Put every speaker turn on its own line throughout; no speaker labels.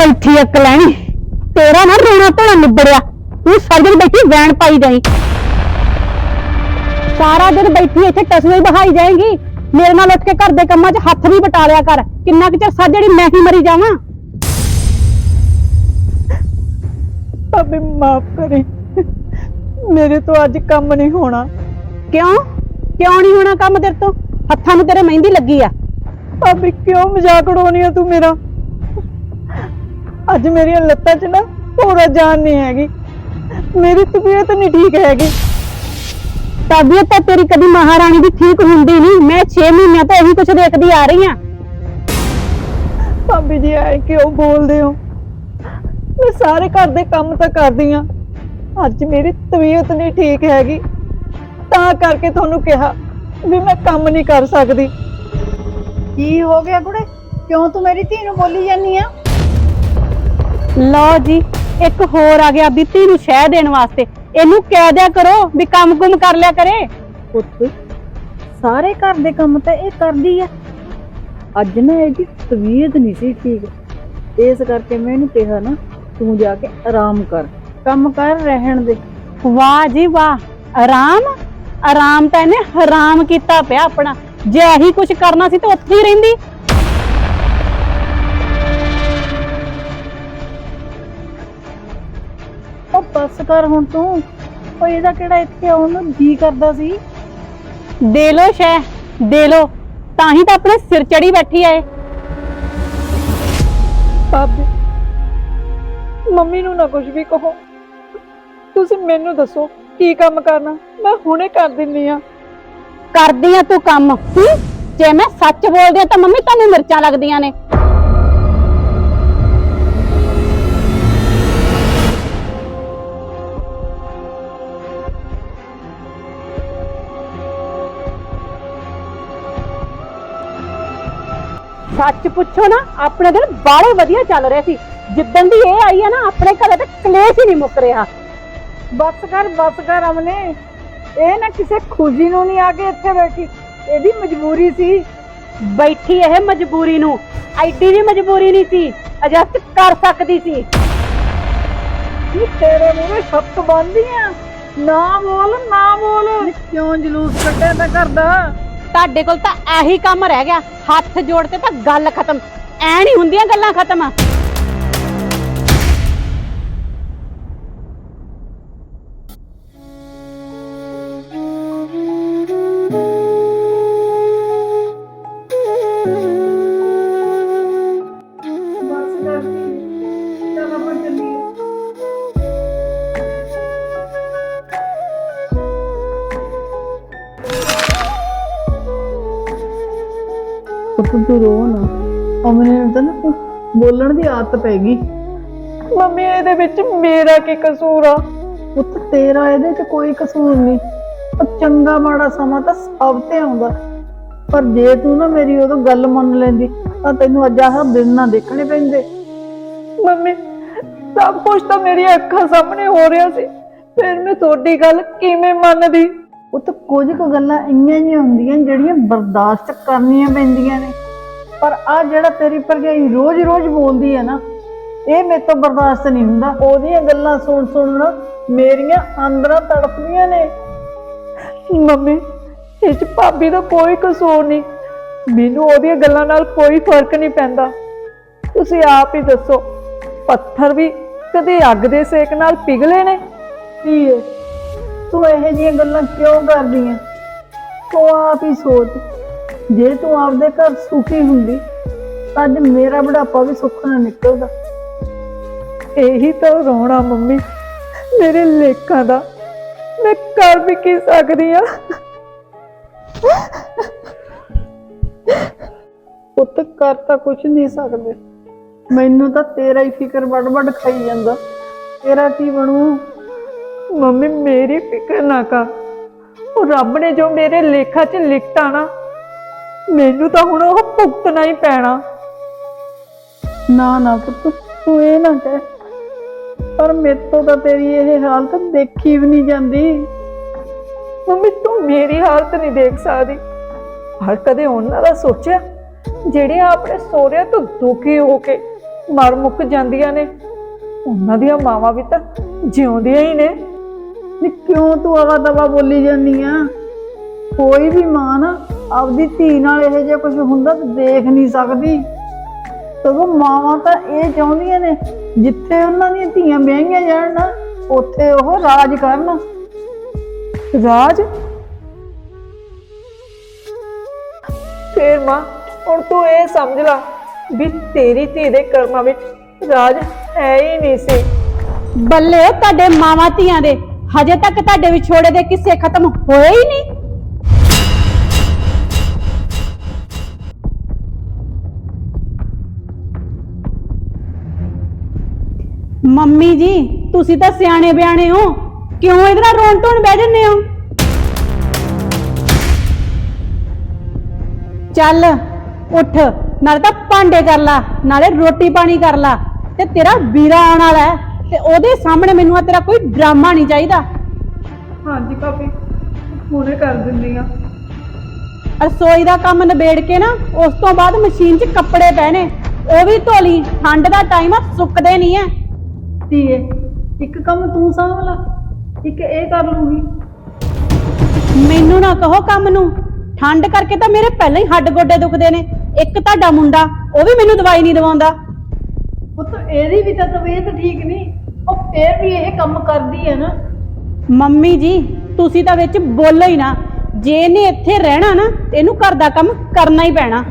ਬੈਠੀ ਅਕ ਲੈਣੀ ਤੇਰਾ ਨਾ ਰੋਣਾ ਧੋਣਾ ਨਿਬੜਿਆ। ਤੂੰ ਸਾਰੀ ਦਿਨ ਬੈਠੀ ਵੈਣ ਪਾਈ ਜਾਈ। ਸਾਰਾ ਦਿਨ ਬੈਠੀ ਇੱਥੇ ਟਸਵੇਂ ਹੀ ਬਹਾਈ ਜਾਏਗੀ। ਮੇਰੇ ਨਾਲ ਉੱਠ ਕੇ ਘਰ ਦੇ ਕੰਮਾਂ 'ਚ ਹੱਥ ਵੀ ਬਟਾ ਲਿਆ ਕਰ। ਕਿੰਨਾ ਕੁ ਚਿਰ ਸਾਜੜੀ ਮੈਂ ਹੀ ਮਰੀ ਜਾਵਾਂ।
ਭਾਬੀ ਮਾਫ ਕਰੀ। ਮੇਰੇ ਤੋਂ ਅੱਜ ਕੰਮ ਨਹੀਂ ਹੋਣਾ।
ਕਿਉਂ? ਕਿਉਂ ਨਹੀਂ ਹੋਣਾ ਕੰਮ ਤੇਰੇ ਤੋਂ? ਹੱਥਾਂ ਨੂੰ ਤੇਰੇ ਮਹਿੰਦੀ ਲੱਗੀ ਆ।
ਭਾਬੀ ਕਿਉਂ ਮਜ਼ਾਕ ਉਡਾਉਣੀ ਆ ਤੂੰ ਮੇਰਾ? ਅੱਜ ਮੇਰੀਆਂ ਲੱਤਾਂ 'ਚ ਨਾ ਪੂਰਾ ਜਾਨ ਨਹੀਂ ਹੈਗੀ। ਮੇਰੀ ਤਬੀਅਤ ਨਹੀਂ ਠੀਕ ਹੈਗੀ।
ਤਬੀਅਤ ਤਾਂ ਤੇਰੀ ਕਦੀ ਮਹਾਰਾਣੀ ਦੀ ਠੀਕ ਹੁੰਦੀ ਨਹੀਂ। ਮੈਂ 6 ਮਹੀਨਿਆਂ ਤੋਂ ਇਹੀ ਕੁਝ ਦੇਖਦੀ ਆ ਰਹੀ ਆ
ਭਾਬੀ ਜੀ ਆਏ ਕਿਉਂ ਬੋਲਦੇ ਹੋ? ਮੈਂ ਸਾਰੇ ਘਰ ਦੇ ਕੰਮ ਤਾਂ ਕਰਦੀ ਆ ਅੱਜ ਮੇਰੀ ਤਬੀਅਤ ਨਹੀਂ ਠੀਕ ਹੈਗੀ। ਤਾਂ ਕਰਕੇ ਤੁਹਾਨੂੰ ਕਿਹਾ ਵੀ ਮੈਂ ਕੰਮ ਨਹੀਂ ਕਰ ਸਕਦੀ।
ਕੀ ਹੋ ਗਿਆ ਕੁੜੇ? ਕਿਉਂ ਤੂੰ ਮੇਰੀ ਧੀ ਨੂੰ ਬੋਲੀ ਜਾਨੀ ਆ?
ਲਓ ਜੀ ਇੱਕ ਹੋਰ ਆ ਗਿਆ ਬੀਤੀ ਨੂੰ ਸ਼ਹਿ ਦੇਣ ਵਾਸਤੇ। ਇਹਨੂੰ ਕਹਿ ਦਿਆ ਕਰੋ ਵੀ ਕੰਮ ਕੁਮ ਕਰ ਲਿਆ ਕਰੇ।
ਪੁੱਤ ਸਾਰੇ ਘਰ ਦੇ ਕੰਮ ਤਾਂ ਇਹ ਕਰਦੀ ਆ। ਅੱਜ ਨਾ ਇਹਦੀ ਤਬੀਅਤ ਨਹੀਂ ਸੀ ਠੀਕ। ਇਸ ਕਰਕੇ ਮੈਂ ਇਹਨੂੰ ਕਿਹਾ ਨਾ ਤੂੰ ਜਾ ਕੇ ਆਰਾਮ ਕਰ ਕੰਮ ਕਰ ਰਹਿਣ ਦੇ।
ਵਾਹ ਜੀ ਵਾਹ ਆਰਾਮ? ਆਰਾਮ ਤਾਂ ਇਹਨੇ ਹਰਾਮ ਕੀਤਾ ਪਿਆ ਆਪਣਾ। ਜੇ ਇਹੀ ਕੁਝ ਕਰਨਾ ਸੀ ਤਾਂ ਉੱਥੇ ਹੀ ਰਹਿੰਦੀ।
ਬਸ ਕਰ ਹੁਣ ਤੂੰ। ਉਹ ਇਹਦਾ ਕਿਹੜਾ ਇੱਥੇ ਆਉਣ ਨੂੰ ਜੀ ਕਰਦਾ ਸੀ?
ਦੇ ਲੋ ਸ਼ਹਿ ਦੇ ਲੋ ਤਾਂ ਹੀ ਤਾਂ ਆਪਣੇ ਸਿਰ ਚੜੀ ਬੈਠੀ ਐ
ਭਾਬੀ ਮੰਮੀ ਨੂੰ ਨਾ ਕੁਝ ਵੀ ਕਹੋ। ਤੁਸੀਂ ਮੈਨੂੰ ਦੱਸੋ ਕੀ ਕੰਮ ਕਰਨਾ? ਮੈਂ ਹੁਣੇ ਕਰ ਦਿੰਨੀ ਆ।
ਕਰਦੀ ਆ ਤੂੰ ਕੰਮ। ਹੂੰ? ਜੇ ਮੈਂ ਸੱਚ ਬੋਲਦੀ ਆ ਤਾਂ ਮੰਮੀ ਤੁਹਾਨੂੰ ਮਿਰਚਾਂ ਲੱਗਦੀਆਂ ਨੇ। ਸੱਚ ਪੁੱਛੋ ਨਾ ਆਪਣੇ ਦਿਨ ਬਾਹਲੇ ਵਧੀਆ ਚੱਲ ਰਹੇ ਸੀ। ਜਿੱਦਣ ਦੀ ਇਹ ਆਈ ਆ ਨਾ ਆਪਣੇ ਘਰੇ ਤੇ ਕਲੇਸ਼ ਹੀ ਨਹੀਂ ਮੁੱਕ ਰਿਹਾ।
ਬਸ ਕਰ ਬਸ ਕਰ ਅਮਨੇ। ਇਹ ਨਾ ਕਿਸੇ ਖੁਸ਼ੀ ਨੂੰ ਨਹੀਂ ਆ ਕੇ ਇੱਥੇ ਬੈਠੀ। ਇਹਦੀ ਮਜਬੂਰੀ ਸੀ।
ਬੈਠੀ ਇਹ ਮਜਬੂਰੀ ਨੂੰ। ਐਡੀ ਵੀ ਮਜਬੂਰੀ ਨਹੀਂ ਸੀ ਅਜਸਟ ਕਰ ਸਕਦੀ ਸੀ।
ਕੀ ਤੇਰੇ ਮੂਹਰੇ ਸੱਤ ਬੰਦੀਆਂ ਨਾ ਬੋਲ ਨਾ ਬੋਲ। ਕਿਉਂ ਜਲੂਸ ਕੱਢਿਆ ਤਾਂ ਕਰਦਾ
ਤੁਹਾਡੇ ਕੋਲ ਤਾਂ ਇਹੀ ਕੰਮ ਰਹਿ ਗਿਆ। ਹੱਥ ਜੋੜ ਕੇ ਤਾਂ ਗੱਲ ਖਤਮ। ਐ ਨਹੀਂ ਹੁੰਦੀਆਂ ਗੱਲਾਂ ਖਤਮ।
ਅਮਨੇ ਨੂੰ ਤਾਂ ਨਾ ਬੋਲਣ ਦੀ ਆਦਤ ਪੈ ਗਈ।
ਮੰਮੀ ਇਹਦੇ ਵਿੱਚ ਮੇਰਾ ਕੀ ਕਸੂਰ ਆ?
ਪੁੱਤ ਤੇਰਾ ਇਹਦੇ 'ਚ ਕੋਈ ਕਸੂਰ ਨਹੀਂ। ਉਹ ਚੰਗਾ ਮਾੜਾ ਸਮਾਂ ਤਾਂ ਸਭ ਤੇ ਆਉਂਦਾ। ਪਰ ਜੇ ਤੂੰ ਨਾ ਮੇਰੀ ਉਦੋਂ ਗੱਲ ਮੰਨ ਲੈਂਦੀ ਤਾਂ ਤੈਨੂੰ ਅੱਜ ਆਹ ਦਿਨ ਨਾ ਦੇਖਣੇ ਪੈਂਦੇ।
ਮੰਮੀ ਸਭ ਕੁਝ ਤਾਂ ਮੇਰੀਆਂ ਅੱਖਾਂ ਸਾਹਮਣੇ ਹੋ ਰਿਹਾ ਸੀ। ਫਿਰ ਮੈਂ ਤੁਹਾਡੀ ਗੱਲ ਕਿਵੇਂ ਮੰਨਦੀ?
ਉਹ ਤਾਂ ਕੁਝ ਕੁ ਗੱਲਾਂ ਇੰਨੀਆਂ ਜਿਹੀਆਂ ਹੁੰਦੀਆਂ ਜਿਹੜੀਆਂ ਬਰਦਾਸ਼ਤ ਕਰਨੀਆਂ ਪੈਂਦੀਆਂ ਨੇ। ਪਰ ਆ ਜਿਹੜਾ ਤੇਰੀ ਭਰਜਾਈ ਰੋਜ਼-ਰੋਜ਼ ਬੋਲਦੀ ਹੈ ਨਾ, ਇਹ ਮੇਰੇ ਤੋਂ ਬਰਦਾਸ਼ਤ ਨਹੀਂ ਹੁੰਦਾ। ਉਹਦੀਆਂ ਗੱਲਾਂ ਸੁਣ ਸੁਣ ਨਾ ਮੇਰੀਆਂ ਅੰਦਰਾਂ ਤੜਫਦੀਆਂ ਨੇ।
ਮੰਮੀ, ਇਹ ਚ ਭਾਬੀ ਦਾ ਕੋਈ ਕਸੂਰ ਨਹੀਂ। ਮੈਨੂੰ ਉਹਦੀਆਂ ਗੱਲਾਂ ਨਾਲ ਕੋਈ ਫ਼ਰਕ ਨਹੀਂ ਪੈਂਦਾ। ਤੁਸੀਂ ਆਪ ਹੀ ਦੱਸੋ, ਪੱਥਰ ਵੀ ਕਦੇ ਅੱਗ ਦੇ ਸੇਕ ਨਾਲ ਪਿਘਲੇ ਨੇ?
ਧੀਏ, ਤੂੰ ਇਹੋ ਜਿਹੀਆਂ ਗੱਲਾਂ ਕਿਉਂ ਕਰਦੀ ਹੈ ਤੂੰ ਆਪ ਹੀ ਸੋਚ। ਜੇ ਤੂੰ ਆਪਦੇ ਘਰ ਸੁਖੀ ਹੁੰਦੀ, ਤਾਂ ਅੱਜ ਮੇਰਾ ਬੁਢਾਪਾ ਵੀ ਸੁੱਖ ਨਾਲ ਨਿਕਲਦਾ।
ਇਹੀ ਤਾਂ ਰੋਣਾ ਮੰਮੀ, ਮੇਰੇ ਲੇਖਾਂ ਦਾ। ਮੈਂ ਕਰ ਵੀ ਕੀ ਸਕਦੀ ਆ?
ਪੁੱਤ, ਕਰ ਤਾਂ ਕੁਝ ਨਹੀਂ ਸਕਦੇ। ਮੈਨੂੰ ਤਾਂ ਤੇਰਾ ਹੀ ਫਿਕਰ ਵੱਡ ਵੱਡ ਖਾਈ ਜਾਂਦਾ। ਤੇਰਾ ਕੀ ਬਣੂ?
ਮੰਮੀ, ਮੇਰੀ ਫਿਕਰ ਨਾ ਕਰ। ਉਹ ਰੱਬ ਨੇ ਜੋ ਮੇਰੇ ਲੇਖਾਂ 'ਚ ਲਿਖਤਾ ਨਾ ਮੈਨੂੰ ਤਾਂ ਹੁਣ ਉਹ ਭੁਗਤਣਾ ਹੀ ਪੈਣਾ।
ਨਾ ਨਾ ਪੁੱਤ ਤੂੰ ਇਹ ਨਾ ਕਹਿ। ਪਰ ਮੇਰੇ ਤੋਂ ਤਾਂ ਤੇਰੀ ਇਹ ਹਾਲਤ ਦੇਖੀ ਵੀ ਨਹੀਂ ਜਾਂਦੀ।
ਮੰਮੀ ਤੂੰ ਮੇਰੀ ਹਾਲਤ ਨਹੀਂ ਦੇਖ ਸਕਦੀ। ਹਰ ਕਦੇ ਉਹਨਾਂ ਦਾ ਸੋਚਿਆ ਜਿਹੜੇ ਆਪਣੇ ਸੋਹਰਿਆਂ ਤੋਂ ਦੁਖੀ ਹੋ ਕੇ ਮਰ ਮੁੱਕ ਜਾਂਦੀਆਂ ਨੇ ਉਹਨਾਂ ਦੀਆਂ ਮਾਵਾਂ ਵੀ ਤਾਂ ਜਿਉਂਦੀਆਂ ਹੀ ਨੇ।
ਨੀ ਕਿਉਂ ਤੂੰ ਆਵਾ ਤਵਾ ਬੋਲੀ ਜਾਂਦੀ ਆ? ਕੋਈ ਵੀ ਮਾਂ ਨਾ ਆਪਦੀ ਧੀ ਨਾਲ ਇਹੋ ਜਿਹਾ ਕੁਝ ਹੁੰਦਾ ਤਾਂ ਦੇਖ ਨਹੀਂ ਸਕਦੀ। ਸਗੋਂ ਮਾਵਾਂ ਤਾਂ ਇਹ ਚਾਹੁੰਦੀਆਂ ਨੇ ਜਿੱਥੇ ਉਹਨਾਂ ਦੀਆਂ ਧੀਆਂ ਵਿਆਹੀਆਂ ਜਾਣ ਨਾ ਉੱਥੇ ਉਹ ਰਾਜ ਕਰਨ।
ਰਾਜ? ਫੇਰ ਮਾਂ ਹੁਣ ਤੂੰ ਇਹ ਸਮਝ ਲੈ ਵੀ ਤੇਰੀ ਧੀ ਦੇ ਕਰਮਾਂ ਵਿੱਚ ਰਾਜ ਹੈ ਹੀ ਨਹੀਂ ਸੀ।
ਬੱਲੇ ਤੁਹਾਡੇ ਮਾਵਾਂ ਧੀਆਂ ਦੇ ਹਜੇ ਤੱਕ ਤੁਹਾਡੇ ਵਿਛੋੜੇ ਦੇ ਕਿੱਸੇ ਖਤਮ ਹੋਏ ਹੀ ਨਹੀਂ। ਮੰਮੀ ਜੀ ਤੁਸੀਂ ਤਾਂ ਸਿਆਣੇ ਬਿਆਣੇ ਹੋ। ਕਿਉਂ ਇਹਦੇ ਨਾਲ ਰੋਣ ਟੋਣ ਬਹਿ ਜੰਨੇ ਹੋ? ਚੱਲ ਉੱਠ ਨਾਲੇ ਤਾਂ ਭਾਂਡੇ ਕਰ ਲਾ ਨਾਲੇ ਰੋਟੀ ਪਾਣੀ ਕਰ ਲਾ। ਤੇ ਤੇਰਾ ਵੀਰਾ ਆਉਣ ਵਾਲਾ ਹੈ ਤੇ ਉਹਦੇ ਸਾਹਮਣੇ ਮੈਨੂੰ ਆ ਤੇਰਾ ਕੋਈ ਡਰਾਮਾ ਨਹੀਂ ਚਾਹੀਦਾ।
ਹਾਂਜੀ ਭਾਬੀ ਹੁਣੇ ਕਰ ਦਿੰਦੀ ਆ
ਰਸੋਈ ਦਾ ਕੰਮ ਨਿਬੇੜ ਕੇ ਨਾ ਉਸ ਤੋਂ ਬਾਅਦ ਮਸ਼ੀਨ 'ਚ ਕੱਪੜੇ ਪਹਿਨੇ। ਉਹ ਵੀ ਧੋ ਲਈ ਠੰਡ ਦਾ ਟਾਈਮ ਆ ਸੁੱਕਦੇ ਨਹੀਂ ਐ।
ਧੀਏ ਇੱਕ ਕੰਮ ਤੂੰ ਸਾਂਭ ਲਾ ਇੱਕ ਇਹ ਕਰ ਲੂੰਗੀ।
ਮੈਨੂੰ ਨਾ ਕਹੋ ਕੰਮ ਨੂੰ। ਠੰਡ ਕਰਕੇ ਤਾਂ ਮੇਰੇ ਪਹਿਲਾਂ ਹੀ ਹੱਡ ਗੋਡੇ ਦੁਖਦੇ ਨੇ। ਇੱਕ ਤੁਹਾਡਾ ਮੁੰਡਾ ਉਹ ਵੀ ਮੈਨੂੰ ਦਵਾਈ ਨਹੀਂ ਦਵਾਉਂਦਾ।
ਪੁੱਤ ਇਹਦੀ ਵੀ ਤਾਂ ਤਬੀਅਤ ਠੀਕ ਨਹੀਂ। ਉਹ ਫੇਰ ਵੀ ਇਹ ਕੰਮ ਕਰਦੀ ਹੈ ਨਾ।
ਮੰਮੀ ਜੀ ਤੁਸੀਂ ਤਾਂ ਵਿੱਚ ਬੋਲੋ ਹੀ ਨਾ। ਜੇ ਇਹਨੇ ਇੱਥੇ ਰਹਿਣਾ ਨਾ ਤੇ ਇਹਨੂੰ ਘਰ ਦਾ ਕੰਮ ਕਰਨਾ ਹੀ ਪੈਣਾ।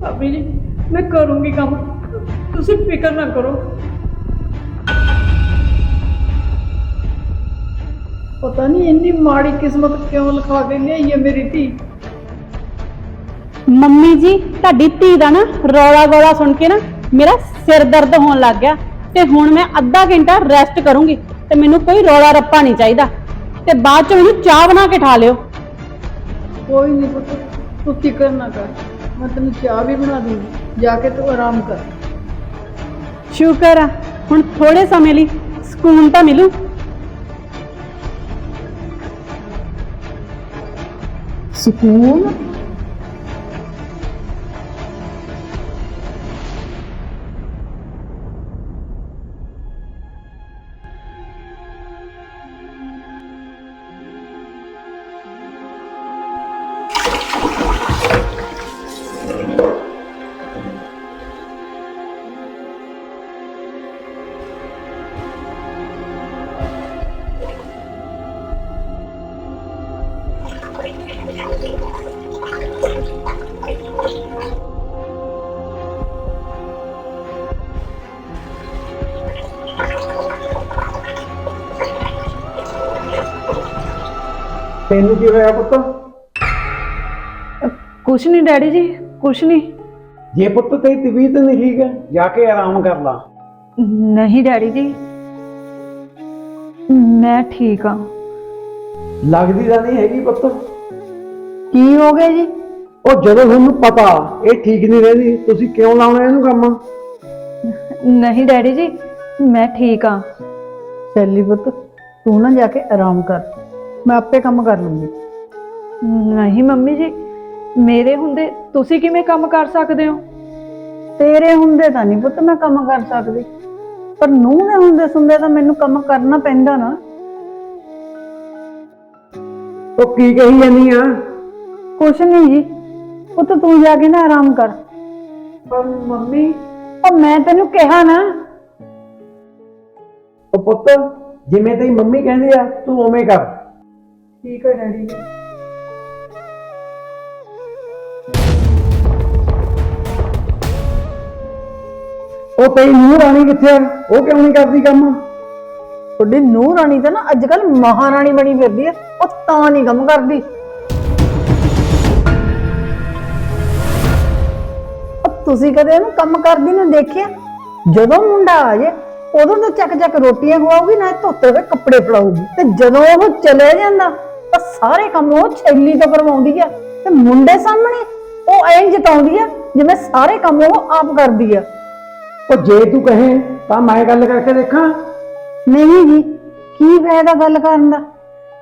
ਭਾਬੀ ਜੀ ਮੈਂ ਕਰੂੰਗੀ ਕੰਮ। ਤੁਸੀਂ ਫਿਕਰ ਨਾ ਕਰੋ।
ਪਤਾ ਨਹੀਂ ਇੰਨੀ ਮਾੜੀ ਕਿਸਮਤ ਕਿਉਂ ਲਿਖਾ ਕੇ ਲਿਆਈ ਹੈ ਮੇਰੀ ਧੀ?
ਮੰਮੀ ਜੀ ਤੁਹਾਡੀ ਧੀ ਦਾ ਨਾ ਰੌਲਾ ਗੋਲਾ ਸੁਣ ਕੇ ਨਾ ਮੇਰਾ ਸਿਰ ਦਰਦ ਹੋਣ ਲੱਗ ਗਿਆ ਤੇ ਹੁਣ ਮੈਂ ਅੱਧਾ ਘੰਟਾ ਰੈਸਟ ਕਰੂੰਗੀ ਤੇ ਮੈਨੂੰ ਕੋਈ ਰੌਲਾ ਰੱਪਾ ਨਹੀਂ ਚਾਹੀਦਾ। ਤੇ ਬਾਅਦ ਚ ਮੈਨੂੰ ਚਾਹ ਬਣਾ ਕੇ ਠਾ ਲਿਓ।
ਕੋਈ ਨਹੀਂ ਪੁੱਤ ਤੂੰ ਫਿਕਰ ਨਾ ਕਰ। ਮੈਂ ਤੈਨੂੰ ਚਾਹ ਵੀ ਬਣਾ ਦੂੰਗੀ। ਜਾ ਕੇ ਤੂੰ ਆਰਾਮ ਕਰ।
ਸ਼ੁਕਰ ਆ। ਹੁਣ ਥੋੜੇ ਸਮੇਂ ਲਈ ਸਕੂਨ ਤਾਂ ਮਿਲੂ।
ਸਕੂਨ
ਤੈਨੂੰ ਕੀ ਹੋਇਆ ਪੁੱਤ?
ਕੁਛ ਨਹੀਂ ਡੈਡੀ ਜੀ ਕੁਛ ਨਹੀਂ
ਜੇ ਪੁੱਤ ਤੇਰੀ ਤਬੀਅਤ ਨਹੀਂ ਠੀਕ ਹੈ ਜਾ ਕੇ ਆਰਾਮ ਕਰ ਲਾ।
ਨਹੀਂ ਡੈਡੀ ਜੀ ਮੈਂ ਠੀਕ ਆ
ਲੱਗਦੀ ਤਾਂ ਨਹੀਂ ਹੈਗੀ ਪੁੱਤ।
ਕੀ ਹੋ ਗਿਆ ਜੀ?
ਉਹ ਜਦੋਂ ਤੁਹਾਨੂੰ ਪਤਾ ਇਹ ਠੀਕ ਨਹੀਂ ਰਹਿੰਦੀ ਤੁਸੀਂ ਕਿਉਂ ਲਾਉਣਾ ਇਹਨੂੰ ਕੰਮ?
ਨਹੀਂ ਡੈਡੀ ਜੀ ਮੈਂ ਠੀਕ ਆ
ਚੱਲੀ ਪੁੱਤ ਤੂੰ ਨਾ ਜਾ ਕੇ ਆਰਾਮ ਕਰ। ਮੈਂ ਆਪੇ ਕੰਮ ਕਰ ਲੂੰਗੀ।
ਨਹੀਂ ਮੰਮੀ ਜੀ ਮੇਰੇ ਹੁੰਦੇ ਤੁਸੀਂ ਕਿਵੇਂ ਕੰਮ ਕਰ ਸਕਦੇ ਹੋ?
ਤੇਰੇ ਹੁੰਦੇ ਤਾਂ ਨਹੀਂ ਪੁੱਤ ਮੈਂ ਕੰਮ ਕਰ ਸਕਦੀ। ਪਰ ਨੂੰਹ ਦੇ ਹੁੰਦੇ ਸੁਣਦੇ ਤਾਂ ਮੈਨੂੰ ਕੰਮ ਕਰਨਾ ਪੈਂਦਾ ਨਾ।
ਉਹ ਕੀ ਕਹੀ ਜਾਂਦੀ ਆ?
ਕੁਛ ਨਹੀਂ ਜੀ ਪੁੱਤ ਤੂੰ ਜਾ ਕੇ ਨਾ ਆਰਾਮ ਕਰ।
ਪਰ ਮੰਮੀ।
ਉਹ ਮੈਂ ਤੈਨੂੰ ਕਿਹਾ ਨਾ।
ਉਹ ਪੁੱਤ ਜਿਵੇਂ ਤੇਰੀ ਮੰਮੀ ਕਹਿੰਦੀ ਆ ਤੂੰ ਉਵੇਂ ਕਰ।
ਠੀਕ ਹੈ ਜੀ
ਉਹ ਤੇਰੀ ਨੂੰਹ ਰਾਣੀ ਕਿੱਥੇ ਆ? ਉਹ ਕਿਉਂ ਨਹੀਂ ਕਰਦੀ ਕੰਮ?
ਤੁਹਾਡੀ ਨੂੰਹ ਰਾਣੀ ਤਾਂ ਨਾ ਅੱਜ ਕੱਲ ਮਹਾਰਾਣੀ ਬਣੀ ਫਿਰਦੀ ਆ, ਉਹ ਤਾਂ ਨਹੀਂ ਕੰਮ ਕਰਦੀ। ਉਹ ਤੁਸੀਂ ਕਦੇ ਉਹਨੂੰ ਕੰਮ ਕਰਦੀ ਨੂੰ ਦੇਖਿਆ? ਜਦੋਂ ਮੁੰਡਾ ਆ ਜੇ, ਉਦੋਂ ਤਾਂ ਚੱਕ ਚੱਕ ਰੋਟੀਆਂ ਖਵਾਉਗੀ ਨਾ ਧੋਤੇ ਹੋਏ ਕੱਪੜੇ ਫੜਾਉਗੀ ਤੇ ਜਦੋਂ ਉਹ ਚਲੇ ਜਾਂਦਾ ਤਾਂ ਸਾਰੇ ਕੰਮ ਉਹ ਛੈਲੀ ਤੋਂ ਕਰਵਾਉਂਦੀ ਆ ਤੇ ਮੁੰਡੇ ਸਾਹਮਣੇ ਉਹ ਐਂ ਜਤਾਉਂਦੀ ਆ ਜਿਵੇਂ ਸਾਰੇ ਕੰਮ ਉਹ ਆਪ ਕਰਦੀ ਆ।
ਉਹ ਜੇ ਤੂੰ ਕਹੇ ਤਾਂ ਮੈਂ ਗੱਲ ਕਰਕੇ ਦੇਖਾਂ।
ਨਹੀਂ ਜੀ ਕੀ ਫਾਇਦਾ ਗੱਲ ਕਰਨ ਦਾ?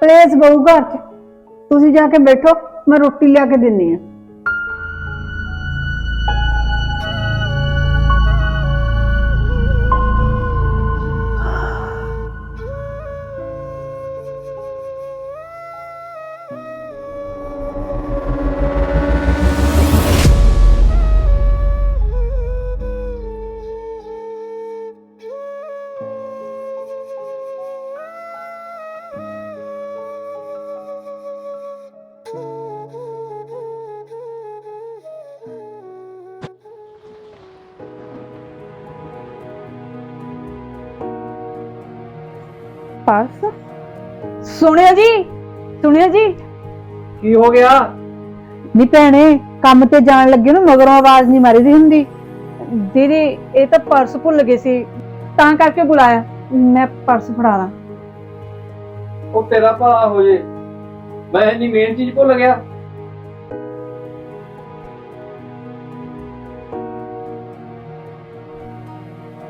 ਪਲੇਸ ਬਹੂ ਘਰ ਚ। ਤੁਸੀਂ ਜਾ ਕੇ ਬੈਠੋ ਮੈਂ ਰੋਟੀ ਲਿਆ ਕੇ ਦਿੰਨੀ ਆ।
ਪਰਸ ਸੁਣਿਓ ਜੀ? ਸੁਣਿਓ ਜੀ?
ਕੀ ਹੋ ਗਿਆ?
ਨੀ ਭੈਣੇ ਕੰਮ ਤੇ ਜਾਣ ਲੱਗੇ ਨੂੰ ਮਗਰੋਂ ਆਵਾਜ਼ ਨਹੀਂ ਮਾਰੀਦੀ ਹੁੰਦੀ। ਦੀਦੀ ਇਹ ਤਾਂ ਪਰਸ ਭੁੱਲ ਗਏ ਸੀ। ਤਾਂ ਕਰਕੇ ਬੁਲਾਇਆ। ਮੈਂ ਪਰਸ ਫੜਾ ਲਾਂ।
ਉਹ ਤੇਰਾ ਭਲਾ ਹੋ ਜੇ। ਮੈਂ ਇੰਨੀ ਮੇਨ ਚੀਜ਼ ਭੁੱਲ ਗਿਆ।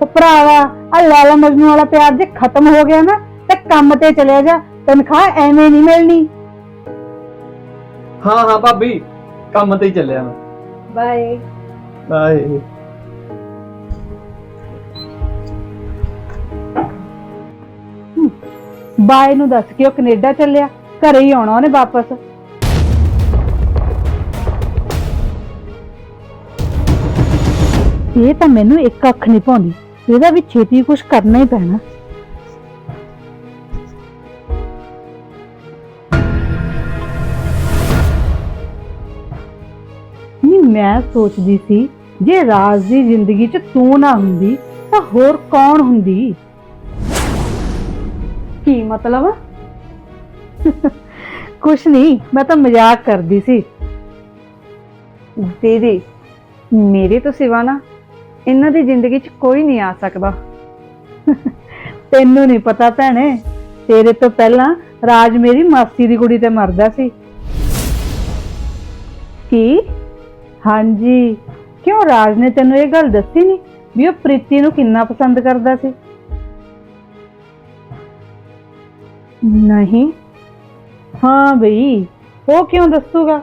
ਉਹ ਭਰਾਵਾ ਆ ਲਾਲਾ ਮਜਨੂ ਵਾਲਾ ਪਿਆਰ ਜੇ ਖਤਮ ਹੋ ਗਿਆ ਨਾ ਤੇ ਕੰਮ ਤੇ ਚਲਿਆ ਜਾ ਤਨਖਾਹ ਐਵੇਂ ਨਹੀਂ ਮਿਲਣੀ।
ਹਾਂ ਹਾਂ ਭਾਬੀ ਕੰਮ ਤੇ ਹੀ ਚੱਲਿਆ ਮੈਂ।
ਬਾਏ।
ਬਾਏ।
ਬਾਏ ਨੂੰ ਦੱਸ ਕਿ ਉਹ ਕੈਨੇਡਾ ਚੱਲਿਆ ਘਰੇ ਹੀ ਆਉਣਾ ਉਹਨੇ ਵਾਪਸ। ਇਹ ਤਾਂ ਮੈਨੂੰ ਇੱਕ ਅੱਖ ਨਹੀਂ ਪਾਉਂਦੀ ਇਹਦਾ ਵੀ ਛੇਤੀ ਕੁਝ ਕਰਨਾ ਹੀ ਪੈਣਾ। ਮੈਂ ਸੋਚਦੀ ਸੀ, ਜੇ ਰਾਜ ਦੀ ਜ਼ਿੰਦਗੀ 'ਚ ਤੂੰ ਨਾ ਹੁੰਦੀ, ਤਾਂ ਹੋਰ ਕੌਣ ਹੁੰਦੀ? ਕੀ ਮਤਲਬ? ਕੁਛ ਨਹੀਂ, ਮੈਂ ਤਾਂ ਮਜ਼ਾਕ ਕਰਦੀ ਸੀ। ਦੀਦੀ, ਮੇਰੇ ਤੋਂ ਸਿਵਾ ਨਾ, ਇਹਨਾਂ ਦੀ ਜ਼ਿੰਦਗੀ 'ਚ ਕੋਈ ਨਹੀਂ ਆ ਸਕਦਾ। ਤੈਨੂੰ ਨਹੀਂ ਪਤਾ ਭੈਣੇ, ਤੇਰੇ ਤੋਂ ਪਹਿਲਾਂ ਰਾਜ ਮੇਰੀ ਮਾਸੀ ਦੀ ਕੁੜੀ ਤੇ ਮਰਦਾ ਸੀ। ਕੀ? ਹਾਂਜੀ। ਕਿਉਂ ਰਾਜ ਨੇ ਤੈਨੂੰ ਇਹ ਗੱਲ ਦੱਸੀ ਨਹੀਂ ਵੀ ਉਹ ਪ੍ਰੀਤੀ ਨੂੰ ਕਿੰਨਾ ਪਸੰਦ ਕਰਦਾ ਸੀ? ਨਹੀਂ। ਹਾਂ ਬਈ, ਉਹ ਕਿਉਂ ਦੱਸੂਗਾ?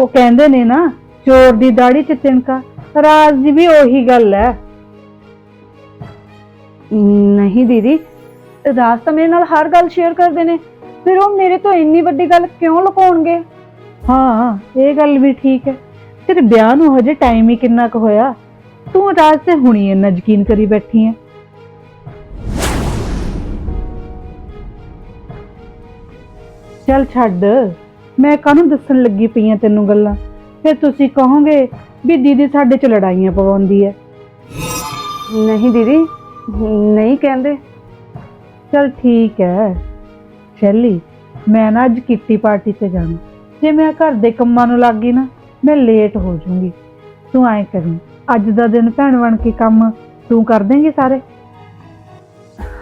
ਉਹ ਕਹਿੰਦੇ ਨੇ ਨਾ, ਚੋਰ ਦੀ ਦਾੜੀ 'ਚ ਤਿਣਕਾ, ਰਾਜ ਦੀ ਵੀ ਉਹੀ ਗੱਲ ਹੈ ਨਹੀਂ ਦੀਦੀ, ਰਾਜ ਤਾਂ ਮੇਰੇ ਨਾਲ ਹਰ ਗੱਲ ਸ਼ੇਅਰ ਕਰਦੇ ਨੇ, ਫਿਰ ਉਹ ਮੇਰੇ ਤੋਂ ਇੰਨੀ ਵੱਡੀ ਗੱਲ ਕਿਉਂ ਲੁਕਾਉਣਗੇ? ਹਾਂ, ਇਹ ਗੱਲ ਵੀ ਠੀਕ ਹੈ ਤੇਰੇ ਵਿਆਹ ਨੂੰ ਹਜੇ ਟਾਈਮ ਹੀ ਕਿੰਨਾ ਕੁ ਹੋਇਆ? ਤੂੰ ਰਾਜ ਤੇ ਹੁਣੀ ਇੰਨਾ ਯਕੀਨ ਕਰੀ ਬੈਠੀ ਹੈ ਚੱਲ ਛੱਡ ਮੈਂ ਕਾਹਨੂੰ ਦੱਸਣ ਲੱਗੀ ਪਈਆਂ ਤੈਨੂੰ ਗੱਲਾਂ? ਫਿਰ ਤੁਸੀਂ ਕਹੋਗੇ ਵੀ ਦੀਦੀ ਸਾਡੇ ਚ ਲੜਾਈਆਂ ਪਵਾਉਂਦੀ ਹੈ ਨਹੀਂ ਦੀਦੀ ਨਹੀਂ ਕਹਿੰਦੇ। ਚੱਲ ਠੀਕ ਹੈ ਸ਼ੈਲੀ ਮੈਂ ਨਾ ਅੱਜ ਕਿੱਟੀ ਪਾਰਟੀ ਤੇ ਜਾਣਾ। ਜੇ ਮੈਂ ਘਰ ਦੇ ਕੰਮਾਂ ਨੂੰ ਲੱਗ ਗਈ ਨਾ ਮੈਂ ਲੇਟ ਹੋ ਜਾਊਂਗੀ। ਤੂੰ ਐਂ ਕਰੀ ਅੱਜ ਦਾ ਦਿਨ ਭੈਣ ਬਣ ਕੇ ਕੰਮ ਤੂੰ ਕਰ ਦੇਂਗੀ ਸਾਰੇ?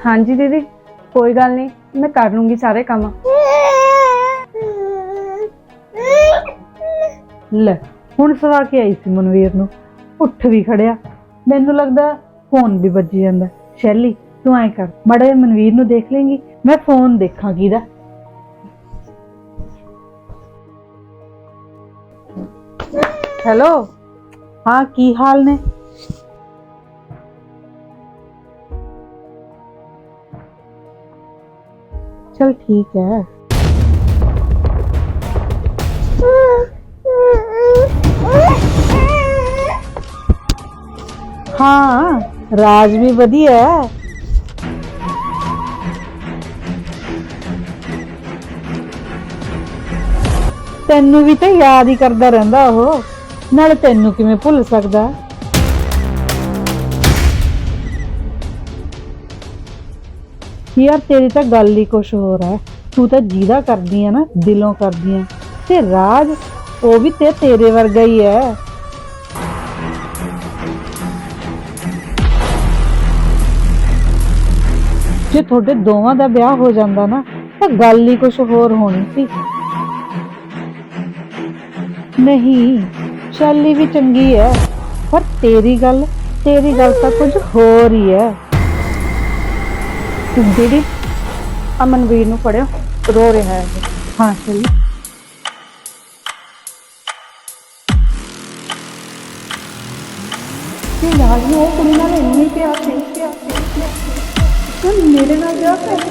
ਹਾਂਜੀ ਦੀਦੀ ਕੋਈ ਗੱਲ ਨਹੀਂ ਮੈਂ ਕਰ ਲੂੰਗੀ ਸਾਰੇ ਕੰਮ। ਲੈ ਹੁਣ ਸਵਾ ਕੇ ਆਈ ਸੀ ਮਨਵੀਰ ਨੂੰ ਉੱਠ ਵੀ ਖੜਿਆ। ਮੈਨੂੰ ਲੱਗਦਾ ਫੋਨ ਵੀ ਵੱਜੀ ਜਾਂਦਾ। ਸ਼ੈਲੀ ਤੂੰ ਐ ਕਰ ਮੜੇ ਮਨਵੀਰ ਨੂੰ ਦੇਖ ਲੇਂਗੀ ਮੈਂ ਫੋਨ ਦੇਖਾਂ ਕਿਹਦਾ। ਹੈਲੋ। ਹਾਂ, ਕੀ ਹਾਲ ਨੇ? ਚਲ ਠੀਕ ਹੈ ਹਾਂ, ਰਾਜ ਵੀ ਵਧੀਆ ਹੈ ਤੈਨੂੰ ਵੀ ਤਾਂ ਯਾਦ ਹੀ ਕਰਦਾ ਰਹਿੰਦਾ ਉਹ। ਨਾਲ ਤੈਨੂੰ ਕਿਵੇਂ ਭੁੱਲ ਸਕਦਾ? ਯਾਰ, ਤੇਰੀ ਤਾਂ ਗੱਲ ਹੀ ਕੁਛ ਹੋਰ ਹੈ। ਤੂੰ ਤਾਂ ਜਿਹਦਾ ਕਰਦੀ ਆ ਨਾ, ਦਿਲੋਂ ਕਰਦੀ ਆ। ਤੇ ਰਾਜ, ਉਹ ਵੀ ਤੇ ਤੇਰੇ ਵਰਗਾ ਹੀ ਹੈ। ਜੇ ਤੁਹਾਡੇ ਦੋਵਾਂ ਦਾ ਵਿਆਹ ਹੋ ਜਾਂਦਾ ਨਾ, ਤਾਂ ਗੱਲ ਹੀ ਕੁਝ ਹੋਰ ਹੋਣੀ ਸੀ। ਨਹੀਂ। ਸ਼ੈਲੀ ਵੀ ਚੰਗੀ ਹੈ ਪਰ ਤੇਰੀ ਗੱਲ ਤੇਰੀ ਗੱਲ ਤਾਂ ਕੁਝ ਹੋਰ ਹੀ ਹੈ ਦੀਦੀ ਅਮਨਵੀਰ ਨੂੰ ਫੜਿਓ ਰੋ ਰਿਹਾ ਹੈ। ਹਾਂ ਸ਼ੈਲੀ ਤੇ ਰਾਜ ਨੂੰ ਉਹ ਕੁੜੀ ਨਾਲ ਇੰਨੀ ਪਿਆਰ ਸੀ। ਪਿਆਰ ਸੀ, ਮੇਰੇ ਨਾਲ ਵਿਆਹ ਕਰ